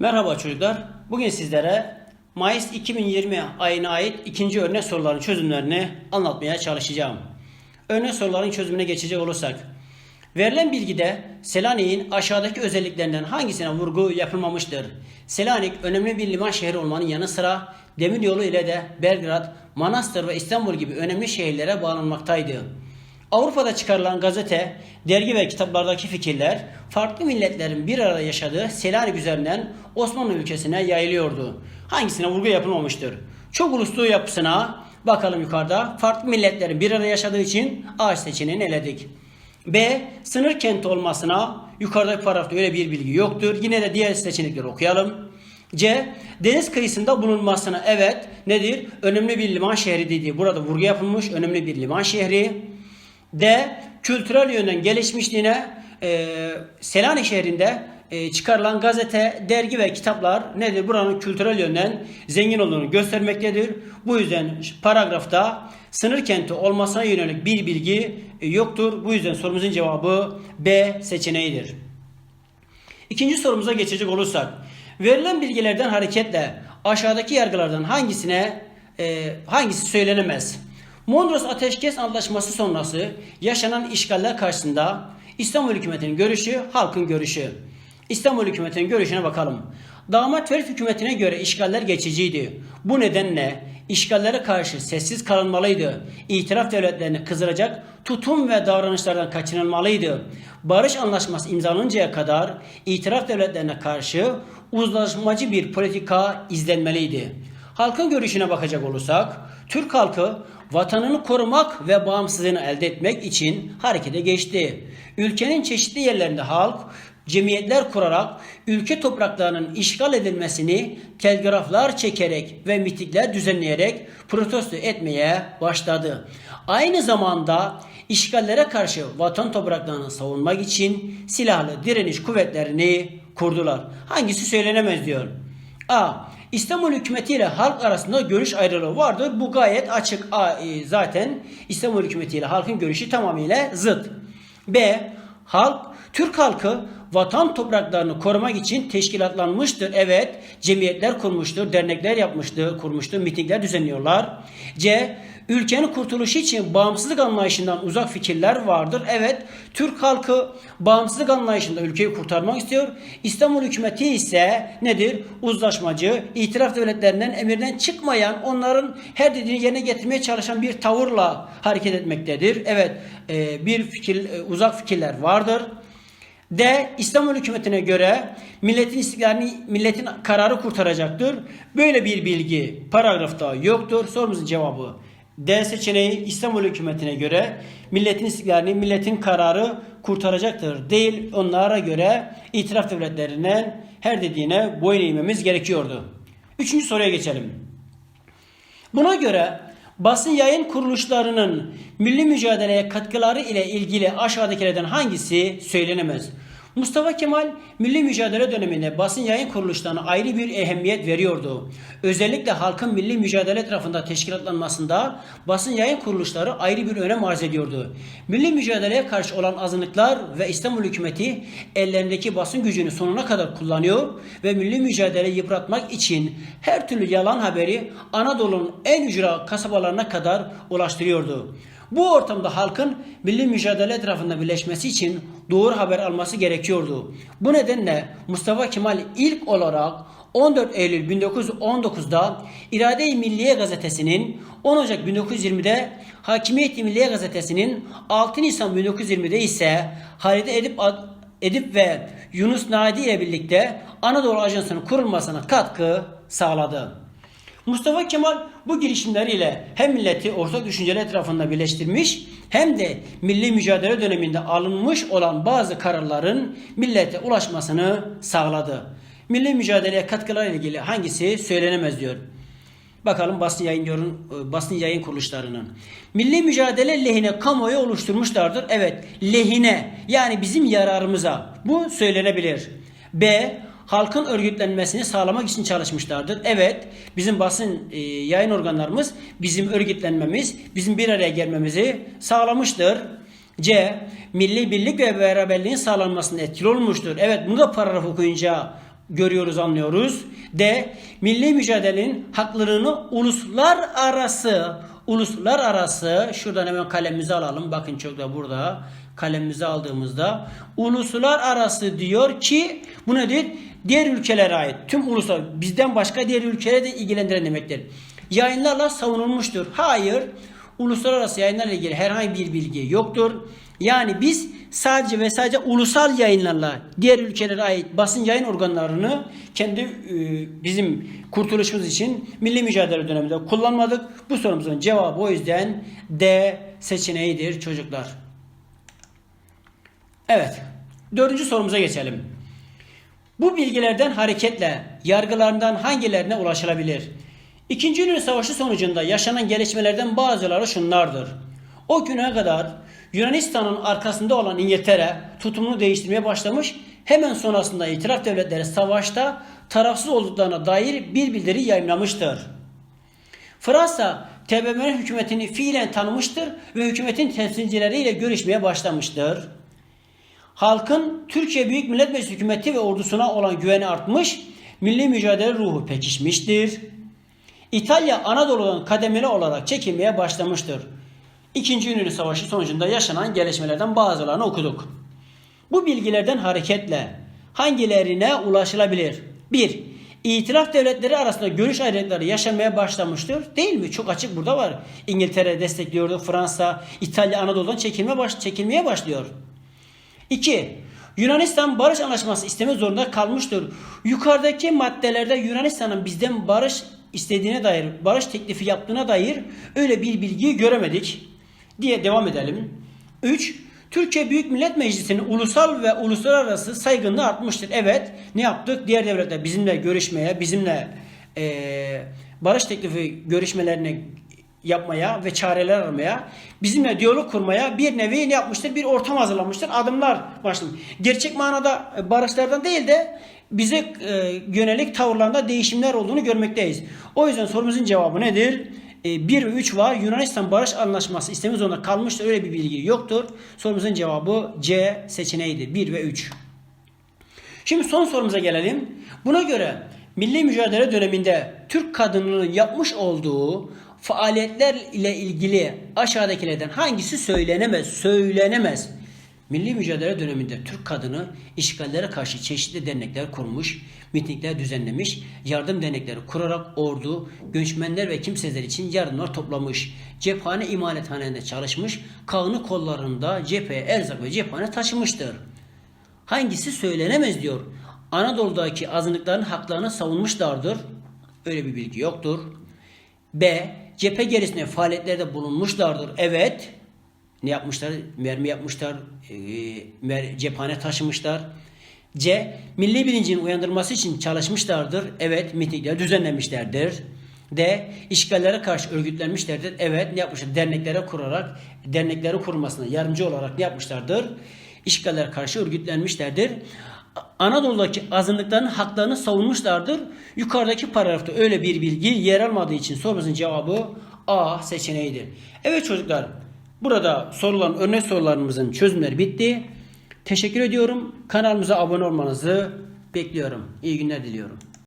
Merhaba çocuklar. Bugün sizlere Mayıs 2020 ayına ait ikinci örnek soruların çözümlerini anlatmaya çalışacağım. Örnek soruların çözümüne geçecek olursak. Verilen bilgide Selanik'in aşağıdaki özelliklerinden hangisine vurgu yapılmamıştır? Selanik önemli bir liman şehri olmanın yanı sıra demiryolu ile de Belgrad, Manastır ve İstanbul gibi önemli şehirlere bağlanmaktaydı. Avrupa'da çıkarılan gazete, dergi ve kitaplardaki fikirler farklı milletlerin bir arada yaşadığı Selanik üzerinden Osmanlı ülkesine yayılıyordu. Hangisine vurgu yapılmamıştır? Çok uluslu yapısına bakalım yukarıda farklı milletlerin bir arada yaşadığı için A seçeneğini eledik. B. Sınır kenti olmasına yukarıdaki paragrafta öyle bir bilgi yoktur. Yine de diğer seçenekleri okuyalım. C. Deniz kıyısında bulunmasına evet nedir? Önemli bir liman şehri dediği burada vurgu yapılmış. Önemli bir liman şehri. D. Kültürel yönden gelişmişliğine e, Selanik şehrinde e, çıkarılan gazete, dergi ve kitaplar nedir? Buranın kültürel yönden zengin olduğunu göstermektedir. Bu yüzden paragrafta sınır kenti olmasına yönelik bir bilgi e, yoktur. Bu yüzden sorumuzun cevabı B seçeneğidir. İkinci sorumuza geçecek olursak, verilen bilgilerden hareketle aşağıdaki yargılardan hangisine e, hangisi söylenemez? Mondros Ateşkes Antlaşması sonrası yaşanan işgaller karşısında İstanbul hükümetinin görüşü, halkın görüşü. İstanbul hükümetinin görüşüne bakalım. Damat Ferit hükümetine göre işgaller geçiciydi. Bu nedenle işgallere karşı sessiz kalınmalıydı. İtiraf devletlerini kızdıracak tutum ve davranışlardan kaçınılmalıydı. Barış anlaşması imzalanıncaya kadar itiraf devletlerine karşı uzlaşmacı bir politika izlenmeliydi. Halkın görüşüne bakacak olursak, Türk halkı vatanını korumak ve bağımsızlığını elde etmek için harekete geçti. Ülkenin çeşitli yerlerinde halk cemiyetler kurarak ülke topraklarının işgal edilmesini telgraflar çekerek ve mitikler düzenleyerek protesto etmeye başladı. Aynı zamanda işgallere karşı vatan topraklarını savunmak için silahlı direniş kuvvetlerini kurdular. Hangisi söylenemez diyor. A. İstanbul hükümeti ile halk arasında görüş ayrılığı vardır. Bu gayet açık. A, e, zaten İstanbul hükümeti ile halkın görüşü tamamıyla zıt. B. Halk, Türk halkı vatan topraklarını korumak için teşkilatlanmıştır. Evet, cemiyetler kurmuştur, dernekler yapmıştır, kurmuştur, mitingler düzenliyorlar. C. Ülkenin kurtuluşu için bağımsızlık anlayışından uzak fikirler vardır. Evet, Türk halkı bağımsızlık anlayışında ülkeyi kurtarmak istiyor. İstanbul hükümeti ise nedir? Uzlaşmacı, itiraf devletlerinden emirden çıkmayan, onların her dediğini yerine getirmeye çalışan bir tavırla hareket etmektedir. Evet, e, bir fikir, e, uzak fikirler vardır. D. İstanbul hükümetine göre milletin istiklalini milletin kararı kurtaracaktır. Böyle bir bilgi paragrafta yoktur. Sorumuzun cevabı D seçeneği İstanbul hükümetine göre milletin istiklalini milletin kararı kurtaracaktır. Değil onlara göre itiraf devletlerinden her dediğine boyun eğmemiz gerekiyordu. Üçüncü soruya geçelim. Buna göre basın yayın kuruluşlarının milli mücadeleye katkıları ile ilgili aşağıdakilerden hangisi söylenemez? Mustafa Kemal milli mücadele döneminde basın yayın kuruluşlarına ayrı bir ehemmiyet veriyordu. Özellikle halkın milli mücadele tarafında teşkilatlanmasında basın yayın kuruluşları ayrı bir önem arz ediyordu. Milli mücadeleye karşı olan azınlıklar ve İstanbul hükümeti ellerindeki basın gücünü sonuna kadar kullanıyor ve milli mücadeleyi yıpratmak için her türlü yalan haberi Anadolu'nun en ücra kasabalarına kadar ulaştırıyordu. Bu ortamda halkın milli mücadele etrafında birleşmesi için doğru haber alması gerekiyordu. Bu nedenle Mustafa Kemal ilk olarak 14 Eylül 1919'da İrade-i Milliye gazetesinin 10 Ocak 1920'de Hakimiyet-i Milliye gazetesinin 6 Nisan 1920'de ise Halide Edip Edip ve Yunus Nadi ile birlikte Anadolu Ajansı'nın kurulmasına katkı sağladı. Mustafa Kemal bu girişimleriyle hem milleti ortak düşünceler etrafında birleştirmiş hem de milli mücadele döneminde alınmış olan bazı kararların millete ulaşmasını sağladı. Milli mücadeleye katkılarıyla ilgili hangisi söylenemez diyor. Bakalım basın yayın yorum- basın yayın kuruluşlarının. Milli mücadele lehine kamuoyu oluşturmuşlardır. Evet, lehine yani bizim yararımıza. Bu söylenebilir. B halkın örgütlenmesini sağlamak için çalışmışlardır. Evet, bizim basın e, yayın organlarımız bizim örgütlenmemiz, bizim bir araya gelmemizi sağlamıştır. C. Milli birlik ve beraberliğin sağlanmasında etkili olmuştur. Evet, bunu da paragraf okuyunca görüyoruz, anlıyoruz. D. Milli mücadelenin haklarını uluslararası uluslararası şuradan hemen kalemimizi alalım. Bakın çok da burada kalemimizi aldığımızda uluslararası diyor ki bu nedir? Diğer ülkelere ait tüm uluslar bizden başka diğer ülkelere de ilgilendiren demektir. Yayınlarla savunulmuştur. Hayır. Uluslararası yayınlarla ilgili herhangi bir bilgi yoktur. Yani biz sadece ve sadece ulusal yayınlarla diğer ülkelere ait basın yayın organlarını kendi e, bizim kurtuluşumuz için milli mücadele döneminde kullanmadık. Bu sorumuzun cevabı o yüzden D seçeneğidir çocuklar. Evet. Dördüncü sorumuza geçelim. Bu bilgilerden hareketle yargılarından hangilerine ulaşılabilir? İkinci Dünya Savaşı sonucunda yaşanan gelişmelerden bazıları şunlardır. O güne kadar Yunanistan'ın arkasında olan İngiltere tutumunu değiştirmeye başlamış. Hemen sonrasında itiraf devletleri savaşta tarafsız olduklarına dair bir bildiri yayınlamıştır. Fransa TBMM hükümetini fiilen tanımıştır ve hükümetin temsilcileriyle görüşmeye başlamıştır. Halkın Türkiye Büyük Millet Meclisi hükümeti ve ordusuna olan güveni artmış, milli mücadele ruhu pekişmiştir. İtalya Anadolu'dan kademeli olarak çekilmeye başlamıştır. İkinci Yunan Savaşı sonucunda yaşanan gelişmelerden bazılarını okuduk. Bu bilgilerden hareketle hangilerine ulaşılabilir? 1. İtilaf devletleri arasında görüş ayrılıkları yaşanmaya başlamıştır. Değil mi? Çok açık burada var. İngiltere destekliyordu. Fransa, İtalya Anadolu'dan çekilme baş, çekilmeye başlıyor. 2. Yunanistan barış anlaşması isteme zorunda kalmıştır. Yukarıdaki maddelerde Yunanistan'ın bizden barış istediğine dair, barış teklifi yaptığına dair öyle bir bilgiyi göremedik diye devam edelim. 3. Türkiye Büyük Millet Meclisi'nin ulusal ve uluslararası saygınlığı artmıştır. Evet ne yaptık? Diğer devletler bizimle görüşmeye, bizimle eee barış teklifi görüşmelerini yapmaya ve çareler aramaya, bizimle diyalog kurmaya bir nevi ne yapmıştır? Bir ortam hazırlamıştır. Adımlar başlamış. Gerçek manada e, barışlardan değil de bize e, yönelik tavırlarında değişimler olduğunu görmekteyiz. O yüzden sorumuzun cevabı nedir? 1 ve 3 var. Yunanistan Barış Anlaşması istemi zorunda kalmıştır. Öyle bir bilgi yoktur. Sorumuzun cevabı C seçeneğidir. 1 ve 3. Şimdi son sorumuza gelelim. Buna göre milli mücadele döneminde Türk kadınının yapmış olduğu faaliyetler ile ilgili aşağıdakilerden hangisi söylenemez? Söylenemez. Milli mücadele döneminde Türk kadını işgallere karşı çeşitli dernekler kurmuş, mitingler düzenlemiş, yardım dernekleri kurarak ordu, göçmenler ve kimseler için yardımlar toplamış, cephane imalethanelerinde çalışmış, kağını kollarında cepheye erzak ve cephane taşımıştır. Hangisi söylenemez diyor. Anadolu'daki azınlıkların haklarını savunmuşlardır. Öyle bir bilgi yoktur. B. Cephe gerisine faaliyetlerde bulunmuşlardır. Evet. Ne yapmışlar? Mermi yapmışlar. E, cephane taşımışlar. C. Milli bilincin uyandırılması için çalışmışlardır. Evet. Mitingler düzenlemişlerdir. D. İşgallere karşı örgütlenmişlerdir. Evet. Ne yapmışlar? Derneklere kurarak, dernekleri kurmasına yardımcı olarak ne yapmışlardır? İşgallere karşı örgütlenmişlerdir. Anadolu'daki azınlıkların haklarını savunmuşlardır. Yukarıdaki paragrafta öyle bir bilgi yer almadığı için sorumuzun cevabı A seçeneğidir. Evet çocuklar burada sorulan örnek sorularımızın çözümleri bitti. Teşekkür ediyorum. Kanalımıza abone olmanızı bekliyorum. İyi günler diliyorum.